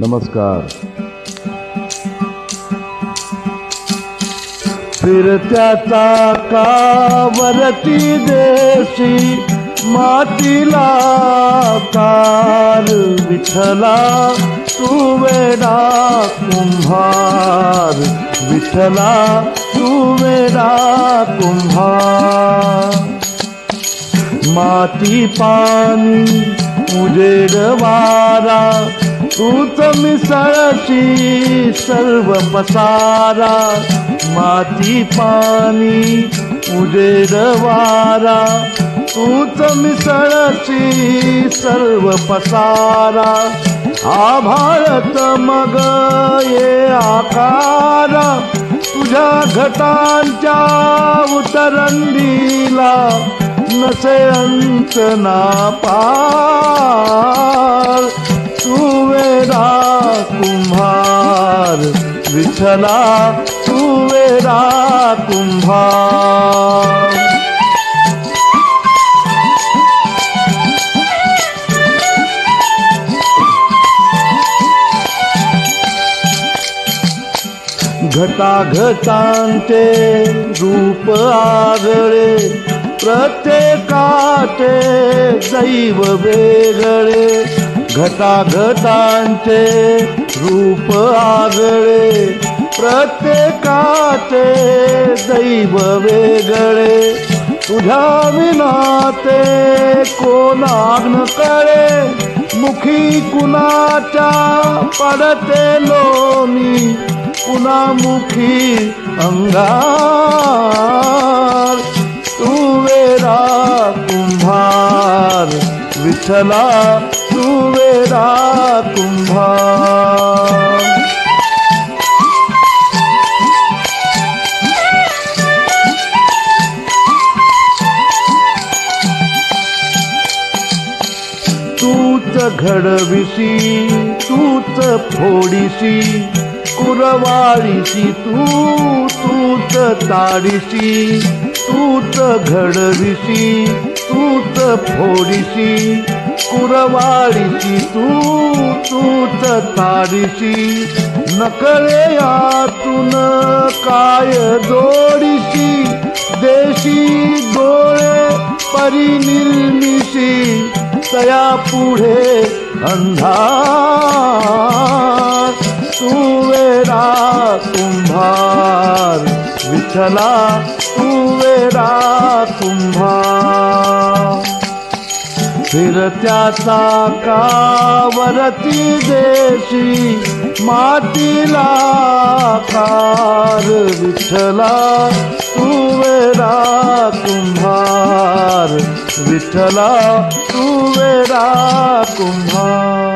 नमस्कार। फिरत्या चाकावरती देशी मातीला कार विठ्ठला तू वेडा कुंभार। विठ्ठला तू वेडा कुंभार। माती पाणी उजेड वारा तूच मिसळशी सर्व पसारा माती पाणी उजेड वारा. तूच मिसळशी सर्व पसारा आभाळत मग ये आकार. तुझ्या घटांच्या उतरंडीला नसे अंत ना पार. तुवेरा कुंभार विठला तुवेरा वेडा कुंभार। घटाघटांचे रूप आगळे प्रत्येकाचे दैव वेगळे। घटाघटांचे रूप आगळे प्रत्येकाचे दैव वेगळे. तुझ्या विनाते कोणाग्न कळे मुखी कुणाच्या पडते लोणी? पुन्हा मुखी अंगार? तू वेरा कुंभार विठला तू कुंभा। तूच घडविशी तूच फोडीशी कुरवाळीशी तू तूच ताडीशी तूच घडविशी तूच फोडीशी कुरवाळीची तू तूच ताडीशी नकळे यातून काय जोडीशी. देशी गोळे परिनिर्मिशी. तया पुढे अंधार. तू वेरा कुंभार. विठला तू वेरा कुंभार. फिरत्याचा कावरती देशी मातीला कार विठला तुवेरा कुंभार। विठला तुवेरा कुंभार।